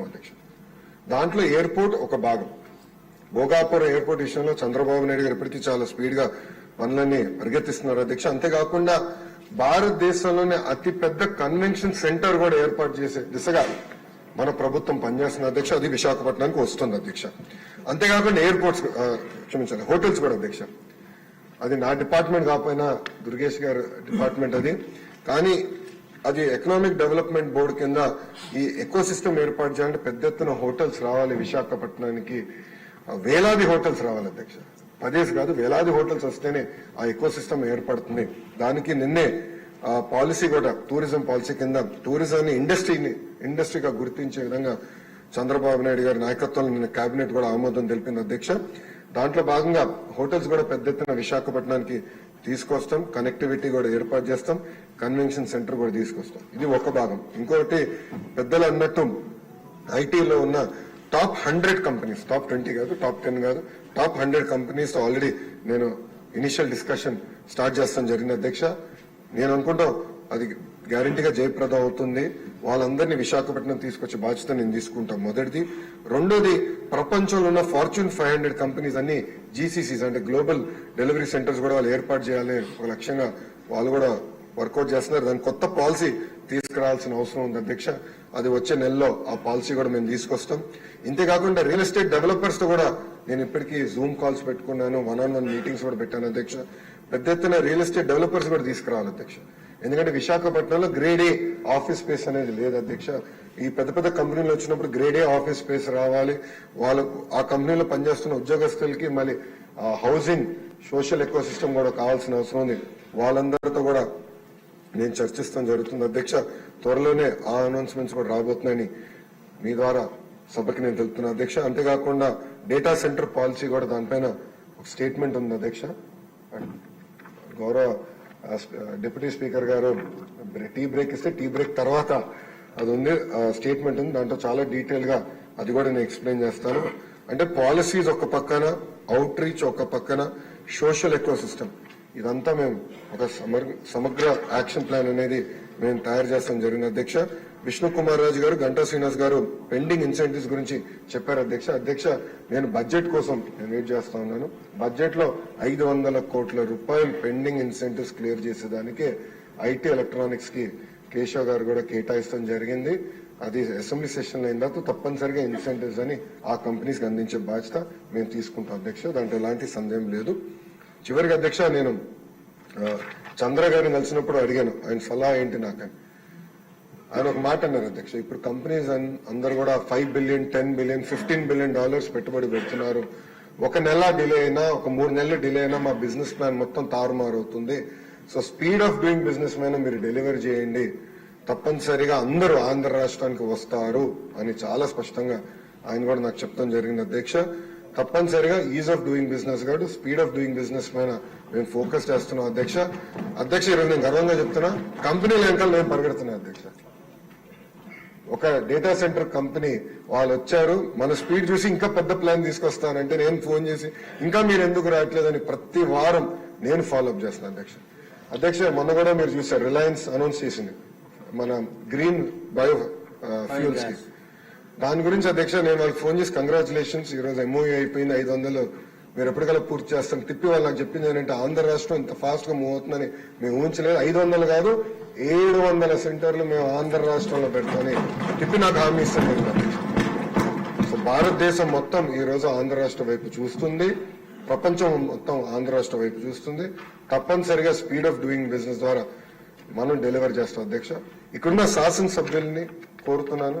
అవసరం అధ్యక్షుడు దాంట్లో ఎయిర్పోర్ట్ ఒక భాగం. భోగాపురం ఎయిర్పోర్ట్ విషయంలో చంద్రబాబు నాయుడు గారు ఇప్పటికీ చాలా స్పీడ్గా పనులన్నీ పరిగెత్తిస్తున్నారు అధ్యక్ష. అంతేకాకుండా భారతదేశంలోనే అతి పెద్ద కన్వెన్షన్ సెంటర్ కూడా ఏర్పాటు చేసే దిశగా మన ప్రభుత్వం పనిచేస్తున్న అధ్యక్ష. అది విశాఖపట్నానికి వస్తుంది అధ్యక్ష. అంతేకాకుండా ఎయిర్పోర్ట్స్ క్షమించాలి హోటల్స్ కూడా అధ్యక్ష. అది నా డిపార్ట్మెంట్ కాకపోయినా దుర్గేష్ గారు డిపార్ట్మెంట్ అది. కానీ అది ఎకనామిక్ డెవలప్మెంట్ బోర్డు కింద ఈ ఎకో సిస్టమ్ ఏర్పాటు చేయాలంటే పెద్ద ఎత్తున హోటల్స్ రావాలి విశాఖపట్నానికి. వేలాది హోటల్స్ రావాలి అధ్యక్ష. పదేసి కాదు వేలాది హోటల్స్ వస్తేనే ఆ ఎకో సిస్టమ్ ఏర్పడుతుంది. దానికి నిన్నే పాలసీ కూడా టూరిజం పాలసీ కింద టూరిజాన్ని ఇండస్ట్రీని ఇండస్ట్రీగా గుర్తించే విధంగా చంద్రబాబు నాయుడు గారి నాయకత్వంలో నిన్న కేబినెట్ కూడా ఆమోదం తెలిపింది అధ్యక్ష. దాంట్లో భాగంగా హోటల్స్ కూడా పెద్ద ఎత్తున విశాఖపట్నానికి తీసుకొస్తాం. కనెక్టివిటీ కూడా ఏర్పాటు చేస్తాం. కన్వెన్షన్ సెంటర్ కూడా తీసుకొస్తాం. ఇది ఒక భాగం. ఇంకొకటి పెద్దలు అన్నట్టు ఐటీలో ఉన్న top hundred companies top twenty కాదు టాప్ టెన్ కాదు టాప్ హండ్రెడ్ కంపెనీస్ ఆల్రెడీ నేను ఇనిషియల్ డిస్కషన్ స్టార్ట్ చేస్తాం జరిగిన అధ్యక్ష. నేను అనుకుంటా అది గ్యారంటీగా జయప్రద అవుతుంది. వాళ్ళందరినీ విశాఖపట్నం తీసుకొచ్చే బాధ్యత నేను తీసుకుంటాం. మొదటిది. రెండోది ప్రపంచంలో ఉన్న ఫార్చ్యూన్ ఫైవ్ హండ్రెడ్ కంపెనీస్ అన్ని జీసీసీస్ అంటే గ్లోబల్ డెలివరీ సెంటర్స్ కూడా వాళ్ళు ఏర్పాటు చేయాలని ఒక లక్ష్యంగా వాళ్ళు కూడా వర్కౌట్ చేస్తున్నారు. దాని కొత్త పాలసీ తీసుకురావాల్సిన అవసరం ఉంది అధ్యక్ష. అది వచ్చే నెలలో ఆ పాలసీ కూడా మేము తీసుకొస్తాం. ఇంతేకాకుండా రియల్ ఎస్టేట్ డెవలపర్స్తో కూడా నేను ఇప్పటికీ జూమ్ కాల్స్ పెట్టుకున్నాను. వన్ ఆన్ వన్ మీటింగ్స్ కూడా పెట్టాను అధ్యక్ష. పెద్ద ఎత్తున రియల్ ఎస్టేట్ డెవలపర్స్ కూడా తీసుకురావాలి అధ్యక్ష. ఎందుకంటే విశాఖపట్నంలో గ్రేడ్ ఏ ఆఫీస్ స్పేస్ అనేది లేదు అధ్యక్ష. ఈ పెద్ద పెద్ద కంపెనీలు వచ్చినప్పుడు గ్రేడ్ ఏ ఆఫీస్ స్పేస్ రావాలి. వాళ్ళకు ఆ కంపెనీలో పనిచేస్తున్న ఉద్యోగస్తులకి మళ్ళీ హౌసింగ్ సోషల్ ఎకో సిస్టమ్ కూడా కావాల్సిన అవసరం ఉంది. వాళ్ళందరితో కూడా నేను చర్చిస్తాం జరుగుతుంది అధ్యక్ష. త్వరలోనే ఆ అనౌన్స్మెంట్స్ కూడా రాబోతున్నాయని మీ ద్వారా సభకి నేను తెలుపుతున్నా అధ్యక్ష. అంతేకాకుండా డేటా సెంటర్ పాలసీ కూడా దానిపైన ఒక స్టేట్మెంట్ ఉంది అధ్యక్ష. గౌరవ డిప్యూటీ స్పీకర్ గారు టీ బ్రేక్ ఇస్తే టీ బ్రేక్ తర్వాత అది ఉంది స్టేట్మెంట్ ఉంది. దాంట్లో చాలా డీటెయిల్గా అది కూడా నేను ఎక్స్ప్లెయిన్ చేస్తాను. అంటే పాలసీస్ ఒక పక్కన అవుట్ రీచ్ ఒక పక్కన సోషల్ ఎకో సిస్టమ్ ఇదంతా మేము ఒక సమగ్ర యాక్షన్ ప్లాన్ అనేది మేము తయారు చేస్తాం జరిగిన అధ్యక్ష విష్ణు కుమార్ రాజు గారు గంటా శ్రీనివాస్ గారు పెండింగ్ ఇన్సెంటివ్స్ గురించి చెప్పారు. అధ్యక్ష అధ్యక్ష నేను బడ్జెట్ కోసం నేను వెయిట్ చేస్తా ఉన్నాను. బడ్జెట్లో ఐదు వందల కోట్ల రూపాయలు పెండింగ్ ఇన్సెంటివ్స్ క్లియర్ చేసేదానికి ఐటీ ఎలక్ట్రానిక్స్కి కేశవ్ గారు కూడా కేటాయిస్తాం జరిగింది. అది అసెంబ్లీ సెషన్ అయిన తర్వాత తప్పనిసరిగా ఇన్సెంటివ్స్ అని ఆ కంపెనీస్కి అందించే బాధ్యత మేము తీసుకుంటాం అధ్యక్ష. దాంట్లో ఎలాంటి సందేహం లేదు. చివరికి అధ్యక్ష నేను చంద్ర గారిని కలిసినప్పుడు అడిగాను. ఆయన సలహా ఏంటి నాకని. ఆయన ఒక మాట అన్నారు అధ్యక్ష ఇప్పుడు కంపెనీస్ అందరు కూడా five billion ten billion fifteen billion dollars పెట్టుబడి పెడుతున్నారు. ఒక నెల డిలే అయినా ఒక మూడు నెలలు డిలే అయినా మా బిజినెస్ ప్లాన్ మొత్తం తారుమారు అవుతుంది. So speed of doing business మీద మీరు డెలివరీ చేయండి. తప్పనిసరిగా అందరూ ఆంధ్ర రాష్ట్రానికి వస్తారు అని చాలా స్పష్టంగా ఆయన కూడా నాకు చెప్తాం జరిగింది అధ్యక్ష. తప్పనిసరిగా ఈజ్ ఆఫ్ డూయింగ్ బిజినెస్ కాదు స్పీడ్ ఆఫ్ డూయింగ్ బిజినెస్ పైన మేము ఫోకస్ చేస్తున్నాం అధ్యక్ష. అధ్యక్ష ఈరోజు నేను గర్వంగా చెప్తున్నా కంపెనీల వెనకాల మేము పరిగెడుతున్నా అధ్యక్ష. ఒక డేటా సెంటర్ కంపెనీ వాళ్ళు వచ్చారు. మన స్పీడ్ చూసి ఇంకా పెద్ద ప్లాన్ తీసుకొస్తానంటే నేను ఫోన్ చేసి ఇంకా మీరు ఎందుకు రావట్లేదని ప్రతి వారం నేను ఫాలో అప్ చేస్తున్నాను అధ్యక్ష. అధ్యక్ష మొన్న కూడా మీరు చూసారు రిలయన్స్ అనౌన్స్ చేసింది మన గ్రీన్ బయో ఫ్యూల్స్ దాని గురించి అధ్యక్ష నేను వాళ్ళకి ఫోన్ చేసి కంగ్రాచులేషన్స్ ఈ రోజు ఎంఓఏ అయిపోయింది ఐదు వందలు మీరు ఎప్పటికల్లా పూర్తి చేస్తాం తిప్పి వాళ్ళు నాకు చెప్పింది ఏంటంటే ఆంధ్ర రాష్ట్రం ఇంత ఫాస్ట్గా మూవ్ అవుతుందని మేము ఊహించలేదు. ఐదు వందలు కాదు ఏడు వందల సెంటర్లు మేము ఆంధ్ర రాష్ట్రంలో పెడతామని తిప్పి నాకు హామీ ఇస్తాను సో భారతదేశం మొత్తం ఈ రోజు ఆంధ్ర రాష్ట్ర వైపు చూస్తుంది. ప్రపంచం మొత్తం ఆంధ్ర రాష్ట్ర వైపు చూస్తుంది. తప్పనిసరిగా స్పీడ్ ఆఫ్ డూయింగ్ బిజినెస్ ద్వారా మనం డెలివర్ చేస్తాం అధ్యక్ష. ఇక్కడున్న శాసనసభ్యుల్ని కోరుతున్నాను.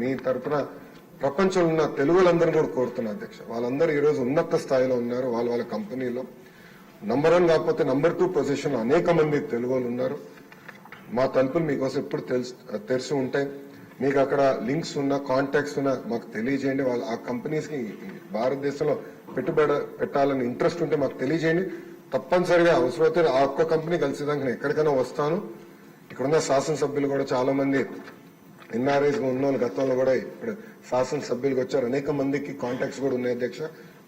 మీ తరపున ప్రపంచంలో ఉన్న తెలుగులందరూ కూడా కోరుతున్నా అధ్యక్ష. వాళ్ళందరూ ఈ రోజు ఉన్నత స్థాయిలో ఉన్నారు. వాళ్ళ వాళ్ళ కంపెనీలో. నంబర్ వన్ కాకపోతే నంబర్ టూ పొజిషన్ అనేక మంది తెలుగు వాళ్ళు ఉన్నారు. మా తలుపులు మీకోసం ఎప్పుడు తెలుసు తెరిచి ఉంటాయి. మీకు అక్కడ లింక్స్ ఉన్న కాంటాక్ట్స్ ఉన్న మాకు తెలియజేయండి. వాళ్ళు ఆ కంపెనీస్కి భారతదేశంలో పెట్టుబడి పెట్టాలని ఇంట్రెస్ట్ ఉంటే మాకు తెలియజేయండి. తప్పనిసరిగా అవసరమైతే ఆ ఒక్క కంపెనీ కలిసేదానికి నేను ఎక్కడికైనా వస్తాను. ఇక్కడున్న శాసనసభ్యులు కూడా చాలా మంది ఎన్ఆర్ఐస్ ఉన్న వాళ్ళు గతంలో కూడా ఇప్పుడు శాసనసభ్యులకు వచ్చారు. అనేక మందికి కాంటాక్ట్స్ కూడా ఉన్నాయి అధ్యక్ష.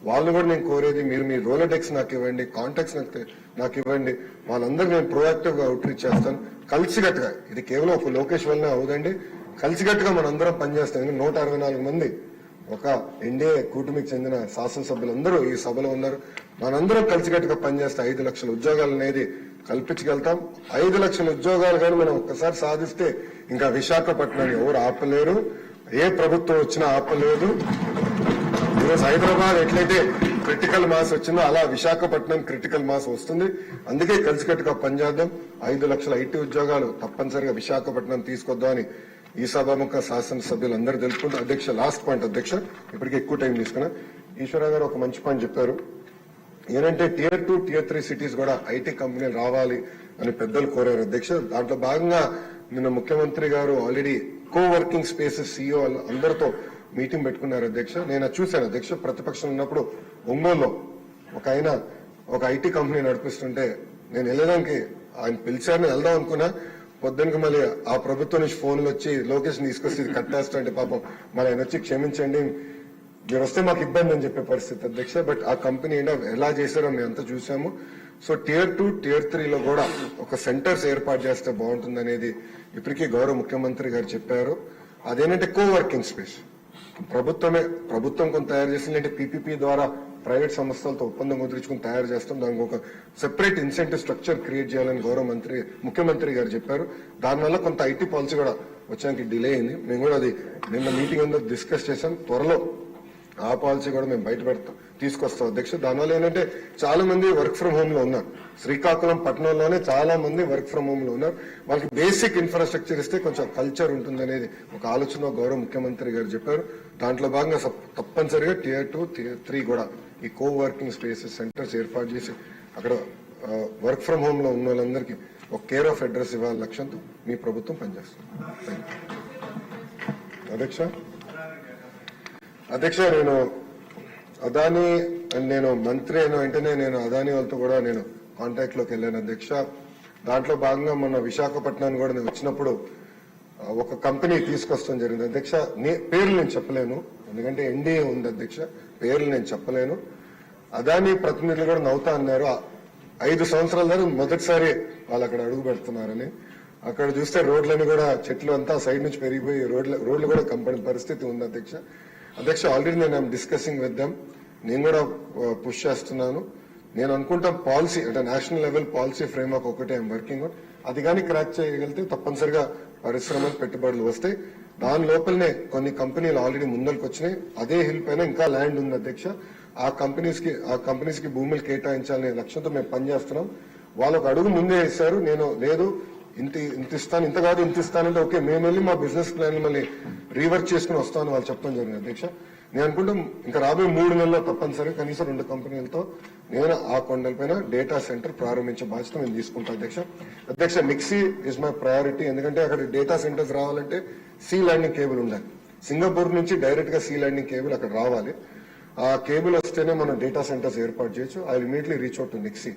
వాళ్ళు కూడా నేను కోరేది మీరు మీ రోలడెక్స్ నాకు ఇవ్వండి కాంటాక్ట్స్ నాకు నాకు ఇవ్వండి. వాళ్ళందరూ నేను ప్రొయాక్టివ్గా అవుట్రీచ్ చేస్తాను. కలిసికట్టుగా ఇది కేవలం ఒక లోకేష్ వల్లనే అవుదండి. కలిసికట్టుగా మనందరం పనిచేస్తాం. ఎందుకంటే నూట అరవై నాలుగు మంది ఒక ఎన్డీఏ కూటమికి చెందిన శాసనసభ్యులందరూ ఈ సభలో ఉన్నారు. మనందరం కలిసికట్టుగా పనిచేస్తే ఐదు లక్షల ఉద్యోగాలు అనేది కల్పించగలుగుతాం. ఐదు లక్షల ఉద్యోగాలు కానీ మనం ఒక్కసారి సాధిస్తే ఇంకా విశాఖపట్నాన్ని ఎవరు ఆపలేరు. ఏ ప్రభుత్వం వచ్చినా ఆపలేదు. ఈరోజు హైదరాబాద్ ఎట్లయితే క్రిటికల్ మాస్ వచ్చిందో అలా విశాఖపట్నం క్రిటికల్ మాస్ వస్తుంది. అందుకే కలిసికట్టుగా పనిచేద్దాం. ఐదు లక్షల ఐటీ ఉద్యోగాలు తప్పనిసరిగా విశాఖపట్నం తీసుకొద్దామని ఈ సభాముఖ శాసనసభ్యులు అందరూ తెలుపుకుంటూ అధ్యక్ష లాస్ట్ పాయింట్ అధ్యక్ష ఇప్పటికే ఎక్కువ టైం తీసుకున్నా. ఈశ్వర గారు ఒక మంచి పాయింట్ చెప్పారు. ఏంటంటే tier two tier three cities కూడా ఐటీ కంపెనీలు రావాలి అని పెద్దలు కోరారు. అధ్యక్ష దాంట్లో భాగంగా నిన్న ముఖ్యమంత్రి గారు already co working spaces CEO అందరితో మీటింగ్ పెట్టుకున్నారు అధ్యక్ష. నేను చూశాను. అధ్యక్ష ప్రతిపక్షం ఉన్నప్పుడు ఒంగోలులో ఒక ఆయన ఒక ఐటీ కంపెనీ నడిపిస్తుంటే నేను వెళ్ళడానికి ఆయన పిలిచారని వెళ్దాం అనుకున్నా. పొద్దునకి మళ్ళీ ఆ ప్రభుత్వం నుంచి ఫోన్లు వచ్చి లొకేషన్ తీసుకొచ్చి కట్టేస్తా అంటే పాపం మళ్ళీ ఆయన వచ్చి క్షమించండి మీరు వస్తే మాకు ఇబ్బంది అని చెప్పే పరిస్థితి అధ్యక్ష. బట్ ఆ కంపెనీ ఏంటో ఎలా చేశారో మేము అంతా చూసాము సో టియర్ టూ టియర్ త్రీలో కూడా ఒక సెంటర్స్ ఏర్పాటు చేస్తే బాగుంటుంది అనేది ఇప్పటికీ గౌరవ ముఖ్యమంత్రి గారు చెప్పారు. అదేంటంటే కో వర్కింగ్ స్పేస్ ప్రభుత్వమే ప్రభుత్వం కొంత తయారు చేసిందంటే పీపీపీ ద్వారా ప్రైవేట్ సంస్థలతో ఒప్పందం కుదుర్చుకుని తయారు చేస్తాం. దానికి ఒక సెపరేట్ ఇన్సెంటివ్ స్ట్రక్చర్ క్రియేట్ చేయాలని గౌరవ మంత్రి ముఖ్యమంత్రి గారు చెప్పారు. దానివల్ల కొంత ఐటీ పాలసీ కూడా వచ్చానికి డిలే అయింది. మేము కూడా అది నిన్న మీటింగ్ అందరూ డిస్కస్ చేసాం త్వరలో ఆ పాలసీ కూడా మేము బయట పెడతాం. తీసుకొస్తాం. అధ్యక్ష దానివల్ల ఏంటంటే చాలా మంది వర్క్ ఫ్రం హోమ్లో ఉన్నారు. శ్రీకాకుళం పట్టణంలోనే చాలా మంది వర్క్ ఫ్రం హోమ్లో ఉన్నారు. వాళ్ళకి బేసిక్ ఇన్ఫ్రాస్ట్రక్చర్ ఇస్తే కొంచెం కల్చర్ ఉంటుంది అనేది ఒక ఆలోచన గౌరవ ముఖ్యమంత్రి గారు చెప్పారు. దాంట్లో భాగంగా తప్పనిసరిగా టియర్ టూ టియర్ త్రీ కూడా ఈ కో వర్కింగ్ స్పేసెస్ సెంటర్స్ ఏర్పాటు చేసి అక్కడ వర్క్ ఫ్రం హోమ్లో ఉన్న వాళ్ళందరికీ ఒక కేర్ ఆఫ్ అడ్రస్ ఇవ్వాలి లక్ష్యంతో మీ ప్రభుత్వం పనిచేస్తుంది. అధ్యక్ష? అధ్యక్ష నేను అదాని నేను మంత్రి అయిన వెంటనే నేను అదాని వాళ్ళతో కూడా నేను కాంటాక్ట్లోకి వెళ్ళాను అధ్యక్ష. దాంట్లో భాగంగా మొన్న విశాఖపట్నాన్ని కూడా నేను వచ్చినప్పుడు ఒక కంపెనీ తీసుకొస్తాం జరిగింది. అధ్యక్ష నే- పేర్లు నేను చెప్పలేను. ఎందుకంటే ఎన్డీఏ ఉంది అధ్యక్ష. పేర్లు నేను చెప్పలేను. అదాని ప్రతినిధులు కూడా నవ్వుతా అన్నారు. ఐదు సంవత్సరాల ద్వారా మొదటిసారి వాళ్ళు అక్కడ అడుగు పెడుతున్నారని. అక్కడ చూస్తే రోడ్లన్నీ కూడా చెట్లు అంతా సైడ్ నుంచి పెరిగిపోయి రోడ్లు రోడ్లు కూడా కంపని పరిస్థితి ఉంది అధ్యక్ష. అధ్యక్ష ఆల్రెడీ నేను డిస్కసింగ్ విత్ దమ్ నేను కూడా పుష్ చేస్తున్నాను. నేను అనుకుంటాం పాలసీ అంటే national level policy framework ఒకటే ఐఎమ్ వర్కింగ్ ఆన్ అది కానీ క్రాక్ చేయగలిగితే తప్పనిసరిగా పరిశ్రమలు పెట్టుబడులు వస్తాయి. దాని లోపలనే కొన్ని కంపెనీలు ఆల్రెడీ ముందరికి వచ్చినాయి. అదే హిల్ పైన ఇంకా ల్యాండ్ ఉంది అధ్యక్ష. ఆ కంపెనీస్కి ఆ కంపెనీస్కి భూములు కేటాయించాలనే లక్ష్యంతో మేము పనిచేస్తున్నాం వాళ్ళకు అడుగు ముందే వేశారు. నేను లేదు ఇంత ఇంత ఇస్తాను ఇంత కాదు ఇంత ఇస్తానంటే ఓకే మేము వెళ్ళి మా బిజినెస్ ప్లాన్ మళ్ళీ రీవర్క్ చేసుకుని వస్తామని వాళ్ళు చెప్పడం జరిగింది అధ్యక్ష. నేను అనుకుంటాం ఇంకా రాబోయే మూడు నెలల్లో తప్పనిసరి కనీసం రెండు కంపెనీలతో నేను ఆ కొండలపైన డేటా సెంటర్ ప్రారంభించే బాధ్యత నేను తీసుకుంటాను అధ్యక్ష. అధ్యక్ష మిక్సీ ఇస్ మై ప్రయారిటీ ఎందుకంటే అక్కడ డేటా సెంటర్స్ రావాలంటే సీ ల్యాండింగ్ కేబుల్ ఉండాలి. సింగపూర్ నుంచి డైరెక్ట్గా సీ ల్యాండింగ్ కేబుల్ అక్కడ రావాలి. ఆ కేబుల్ వస్తేనే మనం డేటా సెంటర్స్ ఏర్పాటు చేయొచ్చు. I immediately reach out to mixie